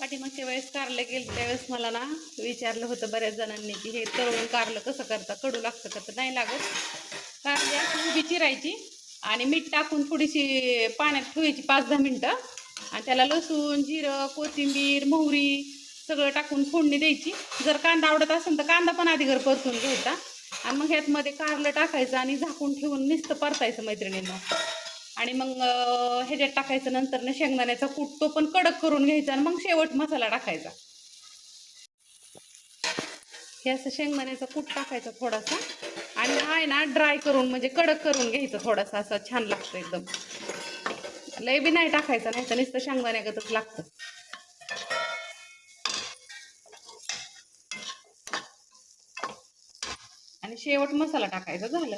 पाठीमागच्या वेळेस कारलं गेलं त्यावेळेस मला ना विचारलं होतं बऱ्याच जणांनी की हे तळून कारलं कसं करता कडू लागतं का? तर नाही लागत. कारली अशी उभी चिरायची आणि मीठ टाकून थोडीशी पाण्यात ठेवायची पाच दहा मिनटं. आणि त्याला लसूण जिरं कोथिंबीर मोहरी सगळं टाकून फोडणी द्यायची. जर कांदा आवडत असेल तर कांदा पण आधी घर परतून घ्यायचा. आणि मग ह्यातमध्ये कारलं टाकायचं आणि झाकून ठेवून नुसतं परतायचं मैत्रिणींना. आणि मग ह्याच्यात टाकायचं नंतर ना शेंगदाण्याचा कूट तो पण कडक करून घ्यायचा आणि मग शेवट मसाला टाकायचा. हे असं शेंगदाण्याचा कूट टाकायचा थोडासा आणि हा आहे ना ड्राय करून म्हणजे कडक करून घ्यायचं थोडासा असं छान लागतं एकदम. लय बी नाही टाकायचं नाही तर नुसतं शेंगदाण्यागतच लागतं. आणि शेवट मसाला टाकायचा झालं.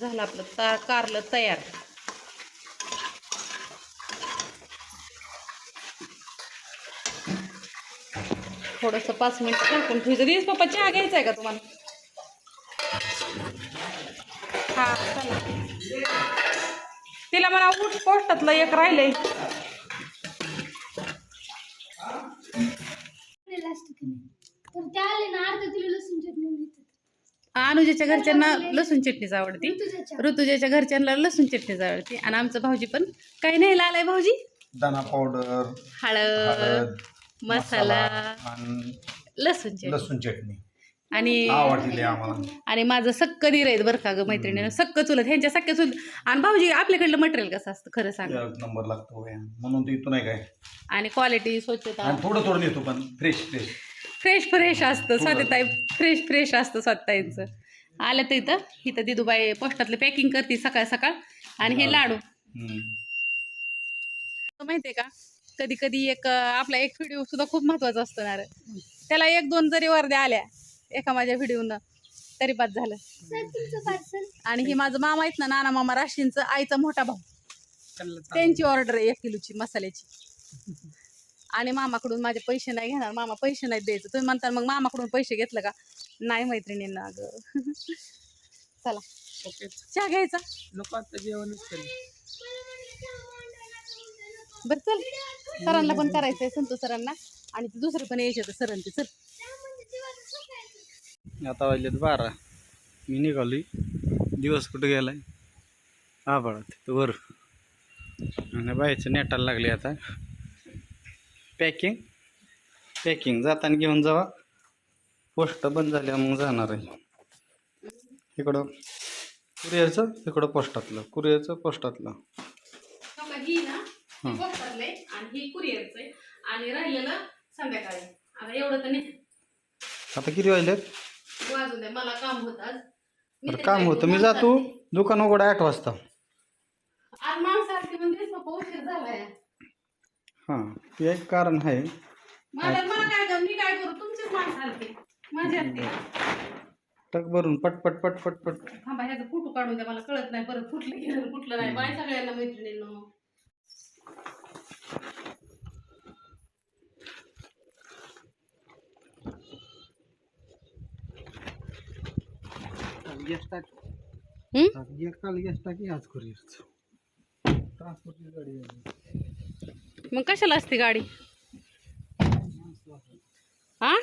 झालं आपलं ता कारलं तयार. थोडंसं पाच मिनिट टाकून ठेवायचं दिवस पप्पा चहा घ्यायचा आहे का तुम्हाला? हा चला. तिला मला उठ पोस्टातलं एक राहिलंय. तर त्या आले ना अर्धा किलो लसूण चटणी अनुजाच्या घरच्यांना लसूण चटणीच आवडती. ऋतुजाच्या. घरच्यांना लसूण चटणीच आवडते. आणि आमचं भाऊजी पण काही नाही लालाय भाऊजी? दाना पावडर हळद मसाला लसूण चटणी. लसूण चटणी. आणि आणि माझं सक्क धीर आहेत बरं का ग मैत्रिणीनं. सक्क चुलत ह्यांच्या सख्या चुलत आणि भाऊजी आपल्याकडलं मटेरियल कसं असतं? खरं सांग. नंबर लागतो. म्हणून नाही काय? आणि क्वालिटी स्वच्छता. आणि थोडं थोडं नेतो पण फ्रेश फ्रेश फ्रेश फ्रेश असतं. स्वातीताई फ्रेश फ्रेश असतं स्वातीताईंचं आलं तर इथं. इथं दिदूबाई पोस्टातलं पॅकिंग करते सकाळ सकाळ. आणि हे लाडू. माहितीये का? कधी कधी एक आपला एक व्हिडिओ सुद्धा खूप महत्त्वाचा असतो ना रे. त्याला एक दोन जरी वर्ध्या आल्या एका माझ्या व्हिडिओनं तरी बाद झालं. सर तुमचं पार्सल आणि हे माझं मामा आहेत ना नाना मामा राशींचं आईचा मोठा भाऊ. त्यांची ऑर्डर आहे एक किलोची मसाल्याची. आणि मामाकडून माझे पैसे नाही घेणार. मामा पैसे नाही द्यायचं. तुम्ही म्हणता मग मामाकडून पैसे घेतलं का? नाही मैत्रिणींना अगं. चला. चहा घ्यायचा? नको आता जेवणच बरं चल. सरांना पण करायचंय संतोष सरांना. आणि ते दुसरं पण यायचे तर सरांचे. चल. आता वाजलेत बारा. मी निघालोय. दिवस कुठं गेलाय? आभाळात तिथं वर. आणि बायचं नेटायला लागले आता. पॅकिंग पॅकिंग जाताना घेऊन जावा. पोस्ट बंद झाल्या मग जाणार आहे. इकडं कुरिअरचं इकडं पोस्टातलं. कुरिअरचं पोस्टातलं. ही हं. आणि ही राहिलेलं संध्याकाळी. आता एवढं तर नाही. आता किती वाजून द्या मला काम होतं आज. बरं काम होतं. मी? जातो. दुकान उघडं आठ वाजता. आज माणसारखी म्हणजे उशीर झालाय. हां. ते एक कारण आहे. मला मला काय कर मी काय करू? तुमचीच माझ्या टक भरून पटपट पटपट पट थांबा ह्याचा फोटो काढून द्या? मला कळत नाही. परत कुठलं गेलं कुठलं नाही. बाय सगळ्यांना मैत्रिणींनो. गॅस टाकी हं? एक काल गॅस टाकी आज कुरिअरचं ट्रान्सपोर्टची गाडी आहे. मग कशाला असते गाडी? हा?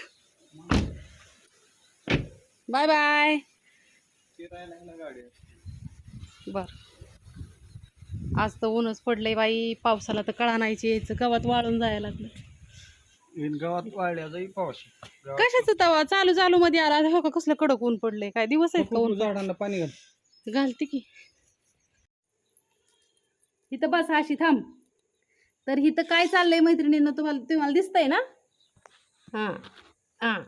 Bye bye. बर. आज तर ऊनच पडलंय बाई. पावसाला तर कळा नाहीची यायचं. गवत वाळून जायला लागलं. गावात वाळल्या जाई पाऊस. कशाचं तवा? चालू चालू मध्ये आला. हो का? कसलं कडक ऊन पडलंय. काय दिवस आहेत का ऊन झाडांना पाणी घाल. घालते की. इथं बस अशी थांब. तर इथं काय चाललंय मैत्रिणींना? तुम्हाला तुम्हाला दिसतंय ना? हां. हां.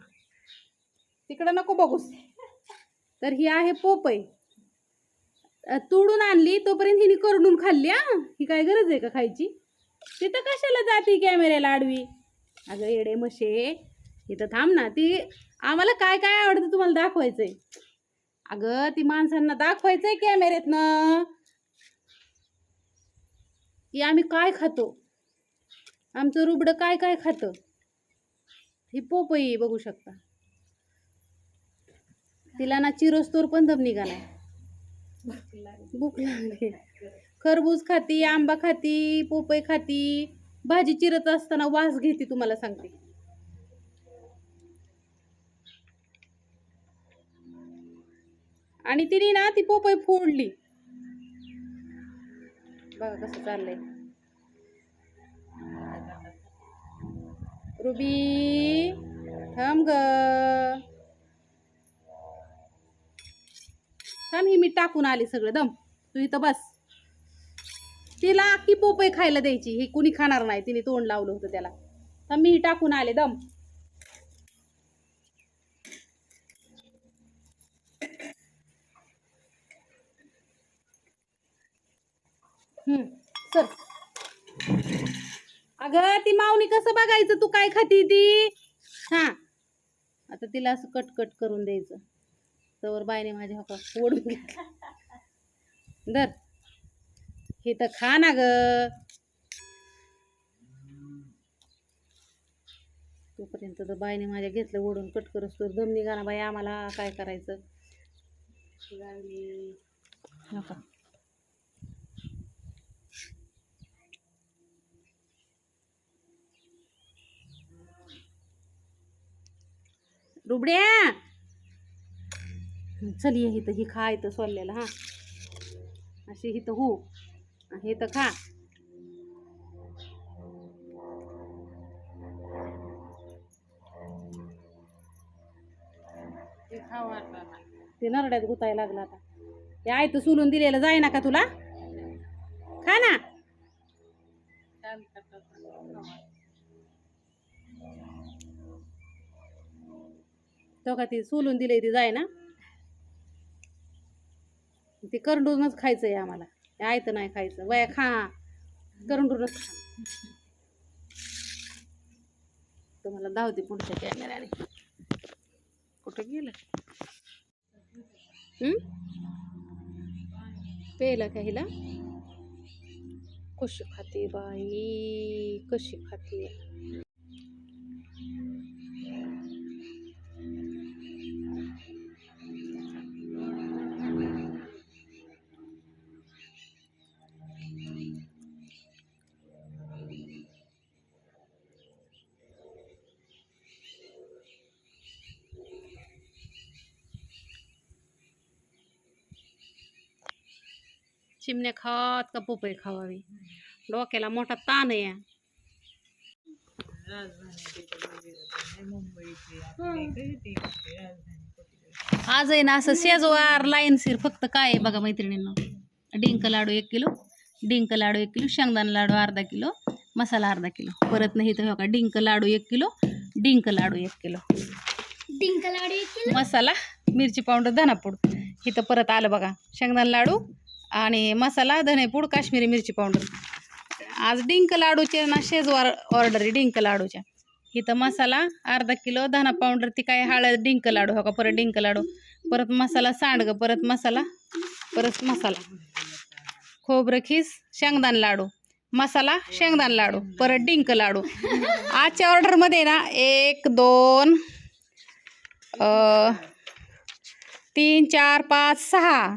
तिकडं नको बघूस तर ही आहे पोपई. तोडून आणली तोपर्यंत हिने करडून खाल्ली हा? ही काय गरज आहे का खायची? तिथं कशाला जाती कॅमेऱ्याला आडवी? अगं येडे मशे इथं थांब ना. ती आम्हाला काय काय आवडतं तुम्हाला दाखवायचंय? अगं ती माणसांना दाखवायचंय कॅमेऱ्यातनं. की आम्ही काय खातो? आमचं रुबडं काय काय खातं? ही पोपई बघू शकता. तिला ना चिरोस्तोर पण दम निघाला. भूक लागली. खरबूज खाती आंबा खाती पोपई खाती. भाजी चिरत असताना वास घेते तुम्हाला सांगते. आणि तिने ना ती पोपई फोडली. बघा कसं चाललंय. रुबी थांब ग. थांब ही मी टाकून आली सगळं. दम. तू इथं बस. तिला अख्खी पोपई खायला द्यायची. ही कुणी खाणार नाही. तिने तोंड लावलं होतं त्याला. तर मी ही टाकून आले. दम. हम्म, चल. अगं ती माऊनी कसं बघायचं? तू काय खाती ती? हा. आता तिला असं कट कट करून द्यायचं. तवर बायने माझ्या हका ओढून घेतला. धर. हे तर खा ना ग. तोपर्यंत तर बायने माझ्या घेतलं ओढून कट करस तर दम निघा ना बाई आम्हाला. काय करायचं? रुबड्या. चल ये इथं ही खा इथं सोललेलं हा. अशी इथं हो. हे तर खा. ते नरड्यात गुतायला लागला आता. ते आहे तर सोलून दिलेलं जाय ना का तुला? खा ना. तो का ती सोलून दिली ती जाय ना ते करंडूनच खायचं आहे आम्हाला. ते आयतं नाही खायचं. वया खा. करंडूनच खा. तुम्हाला धावते पुढच्या कॅमेराने कुठं गेलं? पेला का हिला? कशी खाते बाई? कशी खाते? चिमण्या खात का पोपई खावावी? डोक्याला मोठा ताण आहे आज आहे ना असं शेजवार लाईन सिर फक्त काय आहे बघा मैत्रिणींना? डिंक लाडू एक किलो डिंक लाडू एक किलो शेंगदाणा लाडू अर्धा किलो मसाला अर्धा किलो. परत नाही तर हो का डिंक लाडू एक किलो डिंक लाडू एक किलो. डिंक लाडू एक किलो? मसाला मिरची पावडर धनापूड इथं परत आलं बघा. शेंगदाणा लाडू आणि मसाला धनेपूड काश्मीरी मिरची पावडर. आज डिंक लाडूचे ना शेजवार ऑर्डर आहे डिंक लाडूच्या. इथं मसाला अर्धा किलो धना पावडर ती काय हळद डिंक लाडू हो का परत डिंक लाडू. परत मसाला सांडगं परत मसाला परत मसाला. खोबरं खीस शेंगदाण लाडू. मसाला शेंगदाण लाडू परत डिंक लाडू. आजच्या ऑर्डरमध्ये ना एक दोन तीन चार पाच सहा.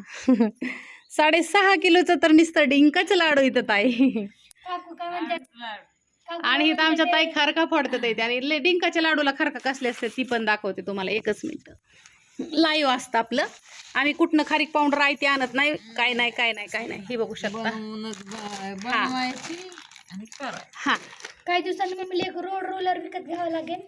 साडेसहा किलोचं तर नुसतं डिंकच लाडू इथं ताई. काकू काय म्हणतात काकू आणि इथं आमच्या? ताई खारका फोडतात इथे आणि ले- डिंकाच्या लाडूला खारका कसले असते ती पण दाखवते तुम्हाला एकच मिनिट. लाईव्ह असतं आपलं. आम्ही कुठनं खारीक पावडर आहे ते आणत नाही. काय नाही काय नाही काय नाही. हे बघू शकता. हा. हा. काही दिवसांनी मम्मीला एक रोड रोलर विकत घ्यावं लागेल.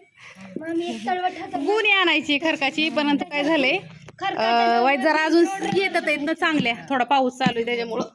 मग आम्ही एक तळवट गुणी आणायची खरकाची पण आता काय झालंय? वाईट जरा अजून येतात चांगल्या. थोडा पाऊस चालू आहे त्याच्यामुळं.